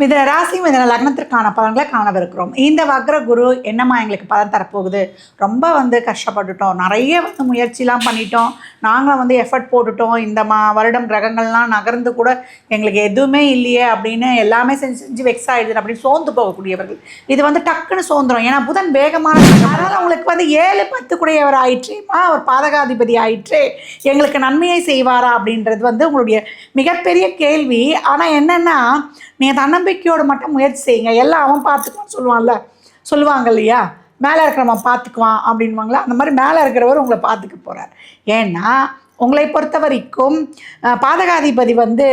மிதன ராசி மிதன லக்னத்திற்கான பலன்களை காணவிருக்கிறோம். இந்த வக்ர குரு என்னம்மா எங்களுக்கு பலன் தரப்போகுது? ரொம்ப வந்து கஷ்டப்பட்டுட்டோம். நிறைய வந்து முயற்சிலாம் பண்ணிட்டோம். நாங்களும் வந்து எஃபர்ட் போட்டுட்டோம். இந்த மா வருடம் கிரகங்கள்லாம் நகர்ந்து கூட எங்களுக்கு எதுவுமே இல்லையே அப்படின்னு எல்லாமே செஞ்சு செஞ்சு வெக்ஸ் ஆகிடுது அப்படின்னு சோர்ந்து போகக்கூடியவர்கள். இது வந்து டக்குன்னு சோர்ந்துரும். ஏன்னா புதன் வேகமான அதனால் அவங்களுக்கு உங்களுக்கு வந்து ஏழு பத்து கூடியவர் ஆயிற்றேமா அவர் பாதகாதிபதி ஆயிற்றே எங்களுக்கு நன்மையை செய்வாரா அப்படின்றது வந்து உங்களுடைய மிகப்பெரிய கேள்வி. ஆனால் என்னென்னா நீங்கள் தன்னம்பிக்கையோடு மட்டும் முயற்சி செய்யுங்க. எல்லாம் அவன் பார்த்துக்குவான்னு சொல்லுவான்ல. சொல்லுவாங்க இல்லையா? மேலே இருக்கிறவன் பார்த்துக்குவான் அப்படின்வாங்களா அந்த மாதிரி மேலே இருக்கிறவர் உங்களை பார்த்துக்க போகிறார் ஏன்னா உங்களை பொறுத்த வரைக்கும் பாதகாதிபதி வந்து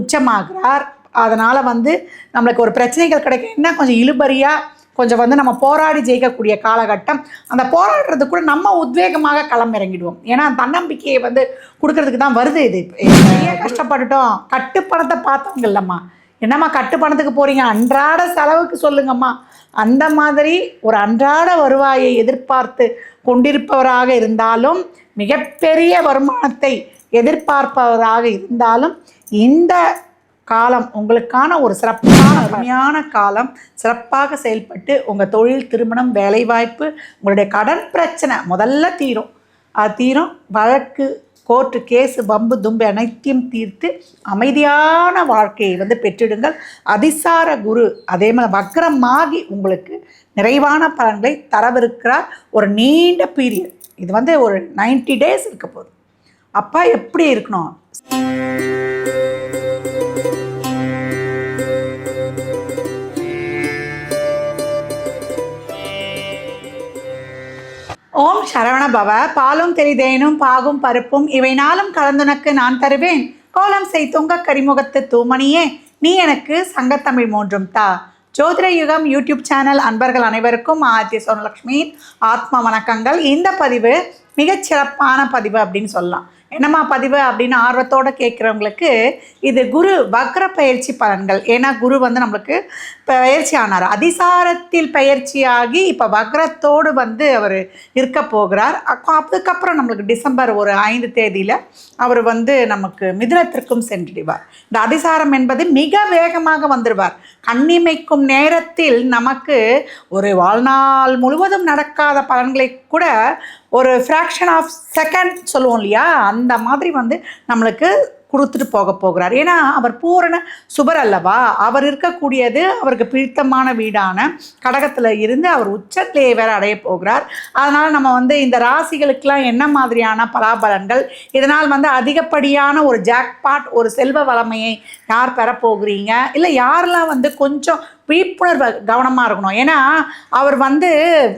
உச்சமாகிறார். அதனால் வந்து நம்மளுக்கு ஒரு பிரச்சனைகள் கிடைக்கும் என்ன கொஞ்சம் இழுபறியாக கொஞ்சம் வந்து நம்ம போராடி ஜெயிக்கக்கூடிய காலகட்டம். அந்த போராடுறது கூட நம்ம உத்வேகமாக களம் இறங்கிடுவோம். ஏன்னா தன்னம்பிக்கையை வந்து கொடுக்கறதுக்கு தான் வருது இது. நிறைய கஷ்டப்பட்டுட்டோம். கட்டுப்பணத்தை பார்த்தவங்க இல்லைம்மா. என்னம்மா கட்டுப்பணத்துக்கு போகிறீங்க அன்றாட செலவுக்கு சொல்லுங்கம்மா. அந்த மாதிரி ஒரு அன்றாட வருவாயை எதிர்பார்த்து கொண்டிருப்பவராக இருந்தாலும் மிகப்பெரிய வருமானத்தை எதிர்பார்ப்பவராக இருந்தாலும் இந்த காலம் உங்களுக்கான ஒரு சிறப்பான அருமையான காலம். சிறப்பாக செயல்பட்டு உங்கள் தொழில் திருமணம் வேலைவாய்ப்பு உங்களுடைய கடன் பிரச்சனை முதல்ல தீரும். அது தீரும். வழக்கு கோர்ட்டு கேஸு பம்பு தும்பு அனைத்தையும் தீர்த்து அமைதியான வாழ்க்கையை வந்து பெற்றிடுங்கள். அதிசார குரு அதே மாதிரி வக்கரமாகி உங்களுக்கு நிறைவான பலன்களை தரவிருக்கிறார். ஒரு நீண்ட பீரியட் இது வந்து ஒரு 90 டேஸ் இருக்க போகுது. அப்போ எப்படி இருக்கணும்? ஓம் சரவண பவ. பாலும் தெரிதேனும் பாகும் பருப்பும் இவை நாளும் கலந்துனக்கு நான் தருவேன். கோலம் செய் துங்க கரிமுகத்து தூமணியே நீ எனக்கு சங்கத்தமிழ் மூன்றும் தா. ஜோதிர யுகம் யூடியூப் சேனல் அன்பர்கள் அனைவருக்கும் ஆத்திய சோனலக்ஷ்மி ஆத்ம வணக்கங்கள். இந்த பதிவு மிகச் சிறப்பான பதிவு அப்படின்னு சொல்லலாம். என்னம்மா பதிவு அப்படின்னு ஆர்வத்தோடு கேட்குறவங்களுக்கு இது குரு வக்ர பயிற்சி பலன்கள். ஏன்னா குரு வந்து நம்மளுக்கு பயிற்சி ஆனார். அதிசாரத்தில் பயிற்சியாகி இப்போ வக்ரத்தோடு வந்து அவர் இருக்க போகிறார். அதுக்கப்புறம் நம்மளுக்கு டிசம்பர் ஒரு ஐந்து தேதியில் அவர் வந்து நமக்கு மிதுனத்திற்கும் சென்றிடுவார். இந்த அதிசாரம் என்பது மிக வேகமாக வந்துடுவார். கண்ணிமைக்கும் நேரத்தில் நமக்கு ஒரு வாழ்நாள் முழுவதும் நடக்காத பலன்களை கூட ஒரு ஃப்ராக்ஷன் ஆஃப் செகண்ட் சொல்லுவோம் இல்லையா? அந்த மாதிரி வந்து நம்மளுக்கு கொடுத்துட்டு போக போகிறார். ஏன்னா அவர் பூரண சுபர் அல்லவா? அவர் இருக்கக்கூடியது அவருக்கு பிடித்தமான வீடான கடகத்தில் இருந்து அவர் உச்சத்திலேயே வேற அடைய போகிறார். அதனால் நம்ம வந்து இந்த ராசிகளுக்கெல்லாம் என்ன மாதிரியான பலாபலன்கள்? இதனால் வந்து அதிகப்படியான ஒரு ஜாக்பாட் ஒரு செல்வ வளமையை யார் பெறப்போகிறீங்க இல்லை யாரெல்லாம் வந்து கொஞ்சம் விழிப்புணர்வு கவனமாக இருக்கணும். ஏன்னா அவர் வந்து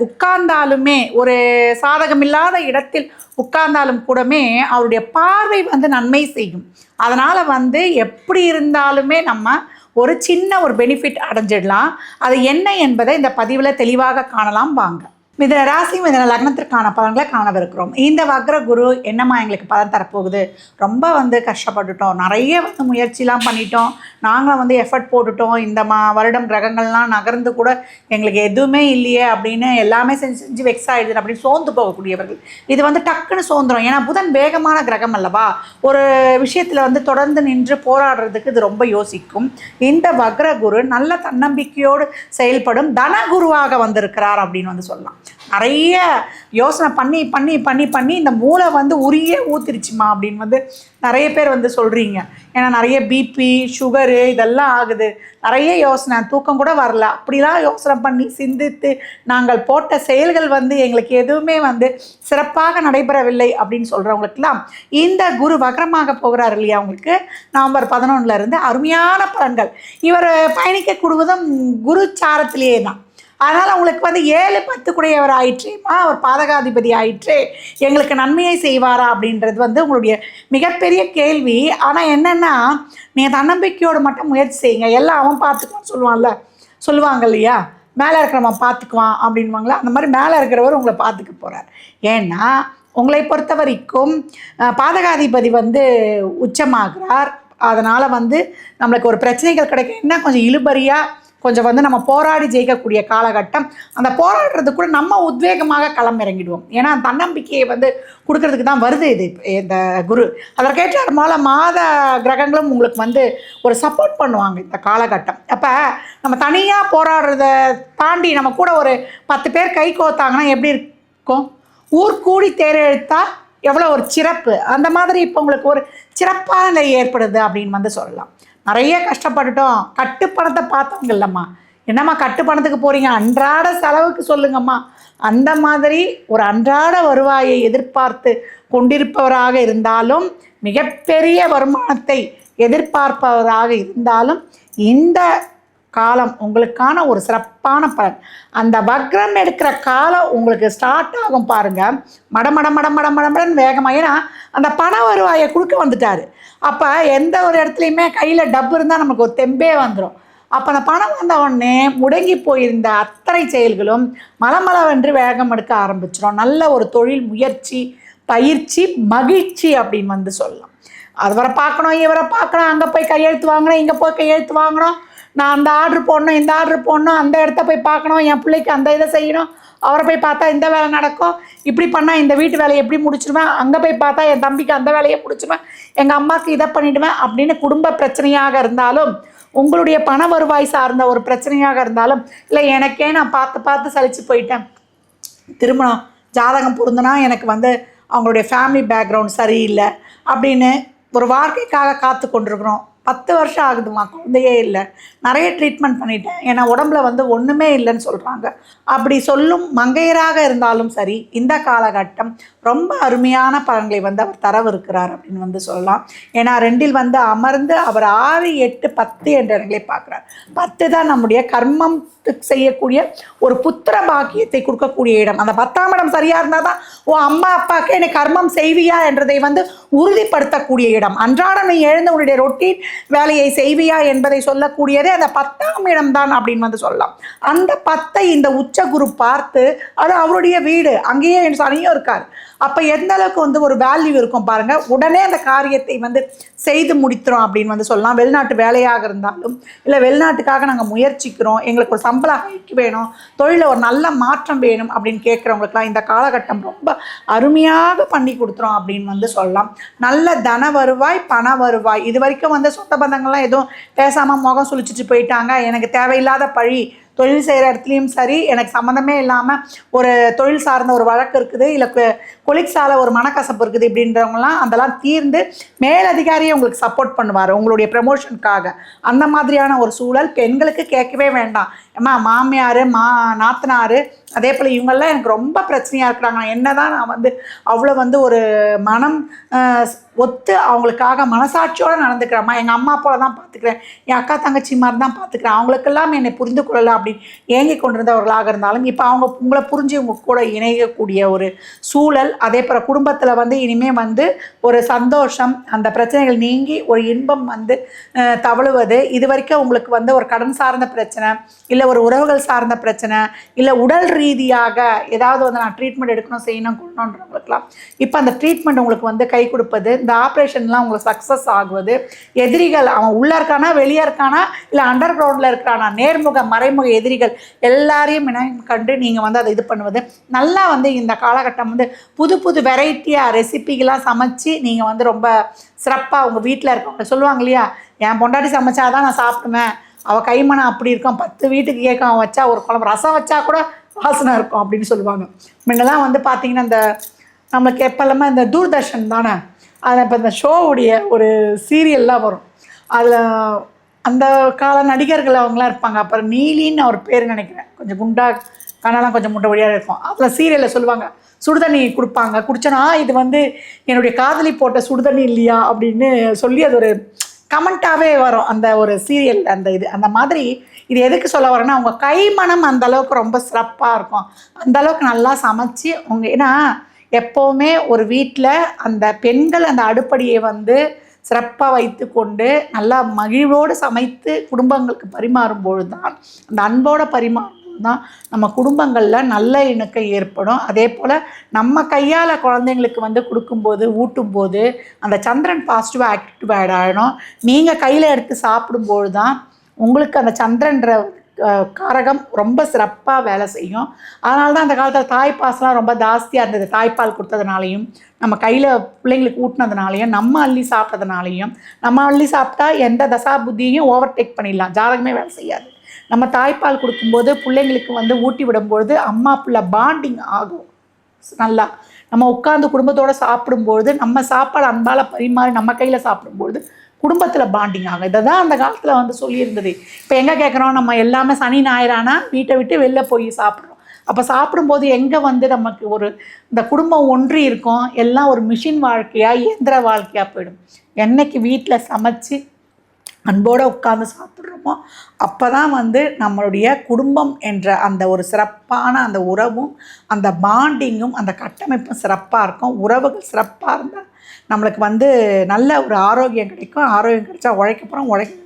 உட்கார்ந்தாலுமே ஒரு சாதகமில்லாத இடத்தில் உட்கார்ந்தாலும் கூடமே அவருடைய பார்வை வந்து நன்மை செய்யும். அதனால் வந்து எப்படி இருந்தாலுமே நம்ம ஒரு சின்ன ஒரு பெனிஃபிட் அடைஞ்சிடலாம். அது என்ன என்பதை இந்த பதிவில் தெளிவாக காணலாம் வாங்க. மிதன ராசி மிதன லக்னத்திற்கான பலன்களை காணவிருக்கிறோம். இந்த வக்ர குரு என்னம்மா எங்களுக்கு பலன் தரப்போகுது? ரொம்ப வந்து கஷ்டப்பட்டுட்டோம். நிறைய வந்து முயற்சிலாம் பண்ணிட்டோம். நாங்களும் வந்து எஃபர்ட் போட்டுட்டோம். இந்த மா வருடம் கிரகங்கள்லாம் நகர்ந்து கூட எங்களுக்கு எதுவுமே இல்லையே அப்படின்னு எல்லாமே செஞ்சு செஞ்சு வெக்ஸ் ஆகிடுது அப்படின்னு சோர்ந்து போகக்கூடியவர்கள். இது வந்து டக்குன்னு சோர்ந்துரும். ஏன்னா புதன் வேகமான கிரகம் அல்லவா? ஒரு விஷயத்தில் வந்து தொடர்ந்து நின்று போராடுறதுக்கு இது ரொம்ப யோசிக்கும். இந்த வக்ர குரு நல்ல தன்னம்பிக்கையோடு செயல்படும் தனகுருவாக வந்திருக்கிறார் அப்படின்னு வந்து சொல்லலாம். நிறைய யோசனை பண்ணி பண்ணி பண்ணி பண்ணி இந்த மூளை வந்து உரிய ஊத்திருச்சுமா அப்படின்னு வந்து நிறைய பேர் வந்து சொல்கிறீங்க ஏன்னா நிறைய பிபி சுகரு இதெல்லாம் ஆகுது. நிறைய யோசனை தூக்கம் கூட வரல. அப்படிலாம் யோசனை பண்ணி சிந்தித்து நாங்கள் போட்ட செயல்கள் வந்து எங்களுக்கு எதுவுமே வந்து சிறப்பாக நடைபெறவில்லை அப்படின்னு சொல்கிறவங்களுக்கெல்லாம் இந்த குரு வக்ரமாக போகிறார் இல்லையா அவங்களுக்கு நவம்பர் பதினொன்றுலேருந்து அருமையான பலன்கள். இவர் பயணிக்கக்கூடியதும் குரு சாரத்திலேயே தான். அதனால் உங்களுக்கு வந்து ஏழு பத்துக்குடையவர் ஆயிற்றேம்மா அவர் பாதகாதிபதி ஆயிற்றே எங்களுக்கு நன்மையை செய்வாரா அப்படின்றது வந்து உங்களுடைய மிகப்பெரிய கேள்வி. ஆனால் என்னென்னா நீங்கள் தன்னம்பிக்கையோடு மட்டும் முயற்சி செய்யுங்க. எல்லாம் அவன் பார்த்துக்குவான்னு சொல்லுவான்ல சொல்லுவாங்க இல்லையா? மேலே இருக்கிறவன் பார்த்துக்குவான் அப்படின்வாங்களா அந்த மாதிரி மேலே இருக்கிறவர் உங்களை பார்த்துக்க போகிறார் ஏன்னா உங்களை பொறுத்த வரைக்கும் பாதகாதிபதி வந்து உச்சமாகிறார். அதனால் வந்து நம்மளுக்கு ஒரு பிரச்சனைகள் கிடைக்கும் என்ன கொஞ்சம் இழுபறியாக கொஞ்சம் வந்து நம்ம போராடி ஜெயிக்கக்கூடிய காலகட்டம். அந்த போராடுறது கூட நம்ம உத்வேகமாக களமிறங்கிடுவோம். ஏன்னா தன்னம்பிக்கையை வந்து கொடுக்கறதுக்கு தான் வருது இது இந்த குரு. அதற்கேற்ற போல மாத கிரகங்களும் உங்களுக்கு வந்து ஒரு சப்போர்ட் பண்ணுவாங்க இந்த காலகட்டம். அப்போ நம்ம தனியாக போராடுறத தாண்டி நம்ம கூட ஒரு பத்து பேர் கை கோத்தாங்கன்னா எப்படி இருக்கும்? ஊர் கூடி தேரெழுத்தா எவ்வளோ ஒரு சிறப்பு. அந்த மாதிரி இப்போ உங்களுக்கு ஒரு சிறப்பாக நிலை ஏற்படுது அப்படின்னு வந்து சொல்லலாம். நிறைய கஷ்டப்பட்டுட்டோம். கட்டுப்பணத்தை பார்த்தவங்க இல்லைம்மா என்னம்மா கட்டுப்பணத்துக்கு போகிறீங்க அன்றாட செலவுக்கு சொல்லுங்கம்மா. அந்த மாதிரி ஒரு அன்றாட வருவாயை எதிர்பார்த்து கொண்டிருப்பவராக இருந்தாலும் மிகப்பெரிய வருமானத்தை எதிர்பார்ப்பவராக இருந்தாலும் இந்த காலம் உங்களுக்கான ஒரு சிறப்பான பலன். அந்த வக்ரம் எடுக்கிற காலம் உங்களுக்கு ஸ்டார்ட் ஆகும் பாருங்க. மடமட மடமட மட வேகமாக ஏன்னா அந்த பண வருவாயை கொடுக்க வந்துட்டார். அப்போ எந்த ஒரு இடத்துலையுமே கையில் டப்பு இருந்தால் நமக்கு ஒரு தெம்பே வந்துடும் அப்போ அந்த பணம் வந்த உடனே முடங்கி போயிருந்த அத்தனை செயல்களும் மலமளவென்று வேகம் எடுக்க ஆரம்பிச்சிடும் நல்ல ஒரு தொழில் முயற்சி பயிற்சி மகிழ்ச்சி அப்படின்னு வந்து சொல்லலாம். அதுவரை பார்க்கணும் இவரை பார்க்கணும் அங்கே போய் கையெழுத்து வாங்கணும் இங்கே போய் கையெழுத்து வாங்கணும். நான் அந்த ஆர்டர் போடணும் இந்த ஆர்டர் போடணும் அந்த இடத்த போய் பார்க்கணும் என் பிள்ளைக்கு அந்த இதை செய்யணும் அவரை போய் பார்த்தா இந்த வேலை நடக்கும் இப்படி பண்ணால் இந்த வீட்டு வேலையை எப்படி முடிச்சிடுவேன் அங்கே போய் பார்த்தா என் தம்பிக்கு அந்த வேலையை முடிச்சிடுவேன் எங்கள் அம்மாவுக்கு இதை பண்ணிவிடுவேன் அப்படின்னு குடும்ப பிரச்சனையாக இருந்தாலும் உங்களுடைய பண வருவாய் சார்ந்த ஒரு பிரச்சனையாக இருந்தாலும் இல்லை எனக்கே நான் பார்த்து பார்த்து சலிச்சு போயிட்டேன். திருமணம் ஜாதகம் பொருந்துனா எனக்கு வந்து அவங்களுடைய ஃபேமிலி பேக்ரவுண்ட் சரியில்லை அப்படின்னு ஒரு வாழ்க்கைக்காக காத்து கொண்டிருக்கிறோம் பத்து வருஷம் ஆகுதுமா குழந்தையே இல்லை. நிறைய ட்ரீட்மெண்ட் பண்ணிட்டேன். ஏன்னா உடம்புல வந்து ஒன்றுமே இல்லைன்னு சொல்கிறாங்க அப்படி சொல்லும் மங்கையராக இருந்தாலும் சரி இந்த காலகட்டம் ரொம்ப அருமையான பலன்களை வந்து அவர் தரவிருக்கிறார் அப்படின்னு வந்து சொல்லலாம். ஏன்னா ரெண்டில் வந்து அமர்ந்து அவர் ஆறு எட்டு பத்து என்ற இடங்களை பார்க்குறார். பத்து தான் நம்முடைய கர்மம் செய்யக்கூடிய ஒரு புத்திர பாக்கியத்தை கொடுக்கக்கூடிய இடம். அந்த பத்தாம் இடம் சரியாக இருந்தால் தான் ஓ அம்மா அப்பாவுக்கு என்னை கர்மம் செய்வியா என்றதை வந்து உறுதிப்படுத்தக்கூடிய இடம். அன்றாடம் நீ எழுந்த உன்னுடைய ரொட்டீன் வேலையை செய்வியா என்பதை சொல்லக்கூடியதே அந்த பத்தாம் இடம் தான் அப்படின்னு வந்து சொல்லலாம். அந்த பத்தை இந்த உச்ச குரு பார்த்து அது அவருடைய வீடு. அங்கேயே என் சனியும் இருக்கார். அப்போ எந்த அளவுக்கு வந்து ஒரு வேல்யூ இருக்கும் பாருங்க. உடனே அந்த காரியத்தை வந்து செய்து முடித்துறோம் அப்படின்னு வந்து சொல்லலாம். வெளிநாட்டு வேலையாக இருந்தாலும் இல்லை வெளிநாட்டுக்காக நாங்கள் முயற்சிக்கிறோம் எங்களுக்கு ஒரு சம்பள ஹைக்கு வேணும் தொழிலில் ஒரு நல்ல மாற்றம் வேணும் அப்படின்னு கேட்குறவங்களுக்குலாம் இந்த காலகட்டம் ரொம்ப அருமையாக பண்ணி கொடுத்துரும் அப்படின்னு வந்து சொல்லலாம். நல்ல தன வருவாய் பண வருவாய். இது வரைக்கும் வந்து சொந்த பந்தங்கள்லாம் எதுவும் பேசாமல் முகம் சுழிச்சிட்டு போயிட்டாங்க. எனக்கு தேவையில்லாத பழி தொழில் செய்கிற இடத்துலையும் சரி எனக்கு சம்மந்தமே இல்லாமல் ஒரு தொழில் சார்ந்த ஒரு வழக்கு இருக்குது இல்லை கொலிக்ஸால் ஒரு மனக்கசப்பு இருக்குது இப்படின்றவங்கலாம் அதெல்லாம் தீர்ந்து மேலதிகாரியை உங்களுக்கு சப்போர்ட் பண்ணுவார் உங்களுடைய ப்ரமோஷனுக்காக அந்த மாதிரியான ஒரு சூழல் பெண்களுக்கு கேட்கவே வேண்டாம். அம்மா மாமியார் மா நாத்தனார் அதே போல் இவங்கெல்லாம் எனக்கு ரொம்ப பிரச்சனையாக இருக்கிறாங்க. என்ன தான் நான் வந்து அவ்வளோ வந்து ஒரு மனம் ஒத்து அவங்களுக்காக மனசாட்சியோடு நடந்துக்கிறேம்மா எங்கள் அம்மா போல தான் பார்த்துக்கிறேன் என் அக்கா தங்கச்சி மாதிரி தான் பார்த்துக்கிறேன் அவங்களுக்கெல்லாம் என்னை புரிந்து கொள்ளலை அப்படின்னு ஏங்கி கொண்டிருந்தவர்களாக இருந்தாலும் இப்போ அவங்க உங்களை புரிஞ்சு உங்க கூட இணையக்கூடிய ஒரு சூழல் அதே போல் குடும்பத்தில் வந்து இனிமேல் வந்து ஒரு சந்தோஷம் அந்த பிரச்சனைகள் நீங்கி ஒரு இன்பம் வந்து தவழுவது இது வரைக்கும் உங்களுக்கு வந்து ஒரு கடன் சார்ந்த பிரச்சனை இல்லை ஒரு உறவுகள் சார்ந்த பிரச்சனை இல்லை உடல் ரீதியாக ஏதாவது வந்து நான் ட்ரீட்மெண்ட் எடுக்கணும் செய்யணும் கொள்ளணுன்றவங்களுக்குலாம் இப்போ அந்த ட்ரீட்மெண்ட் உங்களுக்கு வந்து கை கொடுப்பது இந்த ஆப்ரேஷன்லாம் உங்களுக்கு சக்ஸஸ் ஆகுவது எதிரிகள் அவன் உள்ளே இருக்கானா வெளியே இருக்கானா இல்லை அண்டர் கிரவுண்டில் இருக்கானா நேர்முக மறைமுக எதிரிகள் எல்லாரையும் கண்டு நீங்கள் வந்து அதை இது பண்ணுவது. நல்லா வந்து இந்த காலகட்டம் வந்து புது புது வெரைட்டியாக ரெசிபிகளாக சமைச்சு நீங்கள் வந்து ரொம்ப சிறப்பாக உங்கள் வீட்டில் இருக்கவங்க சொல்லுவாங்க இல்லையா என் பொண்டாட்டி சமைச்சாதான் நான் சாப்பிடுவேன். அவள் கைமணம் அப்படி இருக்கும் பத்து வீட்டுக்கு கேட்கும் அவன் வச்சா ஒரு குழம்பு ரசம் வச்சா கூட வாசனை இருக்கும் அப்படின்னு சொல்லுவாங்க. முன்னெல்லாம் வந்து பார்த்தீங்கன்னா இந்த நம்மளுக்கு எப்போல்லாமே இந்த தூர்தர்ஷன் தானே அதில் இப்போ இந்த ஷோவுடைய ஒரு சீரியல்லாம் வரும். அதில் அந்த கால நடிகர்கள் அவங்களாம் இருப்பாங்க. அப்புறம் நீலின்னு அவர் பேர் நினைக்கிறேன். கொஞ்சம் குண்டா கண்ணெல்லாம் கொஞ்சம் முட்டை வழியாக இருக்கும். அதில் சீரியலில் சொல்லுவாங்க சுடுதண்ணி கொடுப்பாங்க. குடிச்சனா இது வந்து என்னுடைய காதலி போட்ட சுடுதண்ணி இல்லையா அப்படின்னு சொல்லி அது ஒரு கமெண்ட்டாகவே வரும் அந்த ஒரு சீரியல் அந்த இது அந்த மாதிரி இது எதுக்கு சொல்ல வரேன்னா உங்கள் கைமணம் அந்த அளவுக்கு ரொம்ப சிறப்பாக இருக்கும். அந்த அளவுக்கு நல்லா சமைச்சு உங்கள் ஏன்னா எப்போவுமே ஒரு வீட்டில் அந்த பெண்கள் அந்த அடுப்படியை வந்து சிறப்பாக வைத்து கொண்டு நல்லா மகிழ்வோடு சமைத்து குடும்பங்களுக்கு பரிமாறும் பொழுது தான் அந்த அன்போட பரிமாறும் மட்டும்தான் தான் நம்ம குடும்பங்களில் நல்ல இணக்கம் ஏற்படும். அதே போல் நம்ம கையால் குழந்தைங்களுக்கு வந்து கொடுக்கும்போது ஊட்டும்போது அந்த சந்திரன் பாசிட்டிவாக ஆக்டிவேட் ஆகிடும் நீங்கள் கையில் எடுத்து சாப்பிடும்போது தான் உங்களுக்கு அந்த சந்திரன்ற காரகம் ரொம்ப சிறப்பாக வேலை செய்யும். அதனால தான் அந்த காலத்தில் தாய்ப்பாசெலாம் ரொம்ப ஜாஸ்தியாக இருந்தது. தாய்ப்பால் கொடுத்ததுனாலையும் நம்ம கையில் பிள்ளைங்களுக்கு ஊட்டினதுனாலையும் நம்ம அள்ளி சாப்பிட்டதுனாலையும் நம்ம அள்ளி சாப்பிட்டா எந்த தசா புத்தியையும் ஓவர்டேக் பண்ணிடலாம். ஜாதகமே வேலை செய்யாது. நம்ம தாய்ப்பால் கொடுக்கும்போது பிள்ளைங்களுக்கு வந்து ஊட்டி விடும்பொழுது அம்மா பிள்ளை பாண்டிங் ஆகும். நல்லா. நம்ம உட்காந்து குடும்பத்தோடு சாப்பிடும்பொழுது நம்ம சாப்பாடு அன்பால் பரிமாறி நம்ம கையில் சாப்பிடும்பொழுது குடும்பத்தில் பாண்டிங் ஆகும். இதை தான் அந்த காலத்தில் வந்து சொல்லியிருந்தது. இப்போ எங்கே கேட்குறோம் நம்ம எல்லாமே சனி ஞாயிறானா வீட்டை விட்டு வெளில போய் சாப்பிட்றோம். அப்போ சாப்பிடும்போது எங்கே வந்து நமக்கு ஒரு இந்த குடும்பம் ஒன்றி இருக்கும். எல்லாம் ஒரு மிஷின் வாழ்க்கையாக இயந்திர வாழ்க்கையாக போயிடும். என்னைக்கு வீட்டில் சமைச்சு அன்போடு உட்காந்து சாப்பிட்றோமோ அப்போ தான் வந்து நம்மளுடைய குடும்பம் என்ற அந்த ஒரு சிறப்பான அந்த உறவும் அந்த பாண்டிங்கும் அந்த கட்டமைப்பும் சிறப்பாக இருக்கும். உறவுகள் சிறப்பாக இருந்தால் நம்மளுக்கு வந்து நல்ல ஒரு ஆரோக்கியம் கிடைக்கும். ஆரோக்கியம் கிடைச்சா உழைக்க போகிறோம் உழைக்க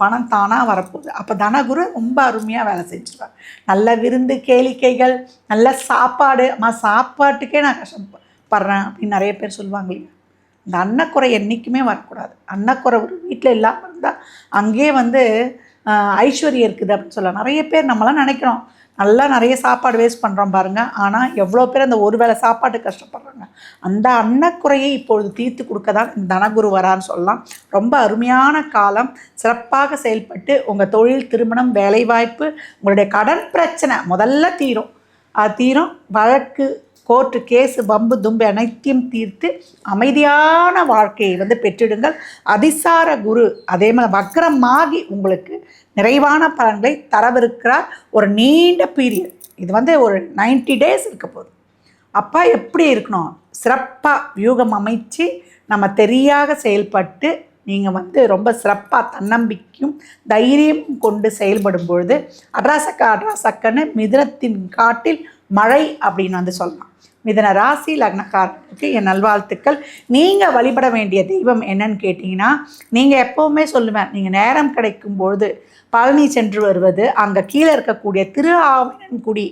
பணம் தானாக வரப்போகுது. அப்போ தனகுரு ரொம்ப அருமையாக வேலை செஞ்சுருவார் நல்ல விருந்து கேளிக்கைகள் நல்ல சாப்பாடு. அம்மா சாப்பாட்டுக்கே நான் கஷ்டப்படுறேன் அப்படின்னு நிறைய பேர் சொல்லுவாங்க இல்லையா? இந்த அன்னக்குறை என்றைக்குமே வரக்கூடாது. அன்னக்குறை ஒரு வீட்டில் இல்லாமல் இருந்தால் அங்கேயே வந்து ஐஸ்வர்யம் இருக்குது அப்படின்னு சொல்லலாம் நிறைய பேர் நம்மளாம் நினைக்கிறோம். நல்லா நிறைய சாப்பாடு வேஸ்ட் பண்ணுறோம் பாருங்கள் ஆனால் எவ்வளோ பேர் அந்த ஒரு வேளை சாப்பாட்டு கஷ்டப்படுறாங்க. அந்த அன்னக்குறையை இப்பொழுது தீர்த்து கொடுக்க தான் இந்த தனகுரு வரான்னு சொல்லலாம். ரொம்ப அருமையான காலம். சிறப்பாக செயல்பட்டு உங்கள் தொழில் திருமணம் வேலைவாய்ப்பு உங்களுடைய கடன் பிரச்சனை முதல்ல தீரும். அது தீரும். வழக்கு கோர்ட்டு கேஸு பம்பு தும்பு அனைத்தையும் தீர்த்து அமைதியான வாழ்க்கையை வந்து பெற்றிடுங்கள். அதிசார குரு அதே மாதிரி வக்ரமாகி உங்களுக்கு நிறைவான பலன்களை தரவிருக்கிறார். ஒரு நீண்ட பீரியட் இது வந்து ஒரு 90 டேஸ் இருக்க போகுது. அப்பா எப்படி இருக்கணும்? சிறப்பாக வியூகம் அமைச்சு நம்ம தெரியாக செயல்பட்டு நீங்கள் வந்து ரொம்ப சிறப்பாக தன்னம்பிக்கையும் தைரியமும் கொண்டு செயல்படும் பொழுது அட்ராசக்க அட்ராசக்கன்னு மிதனத்தின் காட்டில் மழை அப்படின்னு வந்து சொல்லலாம். மிதன ராசி லக்னக்காரனுக்கு என் நல்வாழ்த்துக்கள். நீங்கள் வழிபட வேண்டிய தெய்வம் என்னன்னு கேட்டிங்கன்னா நீங்கள் எப்போவுமே சொல்லுவேன் நீங்கள் நேரம் கிடைக்கும் பொழுது பழனி சென்று வருவது அங்கே கீழே இருக்கக்கூடிய திரு ஆவணன்குடி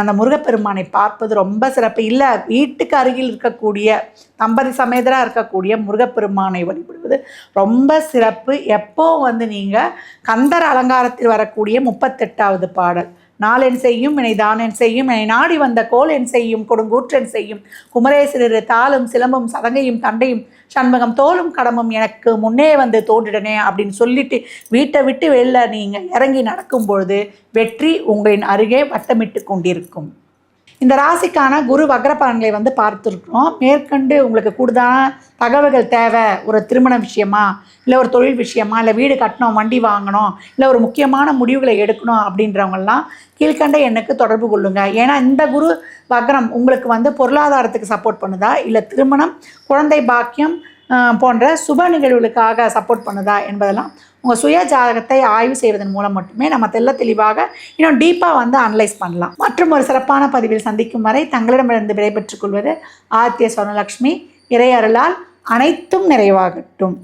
அந்த முருகப்பெருமானை பார்ப்பது ரொம்ப சிறப்பு. இல்லை வீட்டுக்கு அருகில் இருக்கக்கூடிய தம்பதி சமேதராக இருக்கக்கூடிய முருகப்பெருமானை வழிபடுவது ரொம்ப சிறப்பு. எப்போ வந்து நீங்கள் கந்தர் அலங்காரத்தில் வரக்கூடிய முப்பத்தெட்டாவது பாடல் நாளென் செய்யும் வினை தானென் செய்யும் என்னை நாடி வந்த கோல் என் செய்யும் கொடுங்கூற்றன் செய்யும். குமரேசரரு தாளும் சிலம்பும் சதங்கையும் தண்டையும் சண்முகம் தோலும் கடமும் எனக்கு முன்னே வந்து தோன்றிடனே அப்படின்னு சொல்லிட்டு வீட்டை விட்டு வெளில நீங்கள் இறங்கி நடக்கும் பொழுது வெற்றி உங்களின் அருகே வட்டமிட்டு கொண்டிருக்கும். இந்த ராசிக்கான குரு வக்ர பலன்களை வந்து பார்த்துருக்குறோம். மேற்கண்டு உங்களுக்கு கூடுதலான தகவல்கள் தேவை. ஒரு திருமண விஷயமா இல்லை ஒரு தொழில் விஷயமா இல்லை வீடு கட்டணும் வண்டி வாங்கணும் இல்லை ஒரு முக்கியமான முடிவுகளை எடுக்கணும் அப்படின்றவங்கெல்லாம் கீழ்கண்ட எண்ணுக்கு தொடர்பு கொள்ளுங்க. ஏன்னா இந்த குரு வக்ரம் உங்களுக்கு வந்து பொருளாதாரத்துக்கு சப்போர்ட் பண்ணுதா? இல்லை திருமணம் குழந்தை பாக்கியம் போன்ற சுப நிகழ்வுகளுக்காக சப்போர்ட் பண்ணுதா என்பதெல்லாம் உங்கள் சுய ஜாதகத்தை ஆய்வு செய்வதன் மூலம் மட்டுமே நம்ம தெள்ள தெளிவாக இன்னும் டீப்பாக வந்து அனலைஸ் பண்ணலாம். மற்றும் ஒரு சிறப்பான பதிவில் சந்திக்கும் வரை தங்களிடமிருந்து விடைபெற்றுக் கொள்வது ஆத்திய சொர்ணலக்ஷ்மி இறையருளால் அனைத்தும் நிறைவாகட்டும்.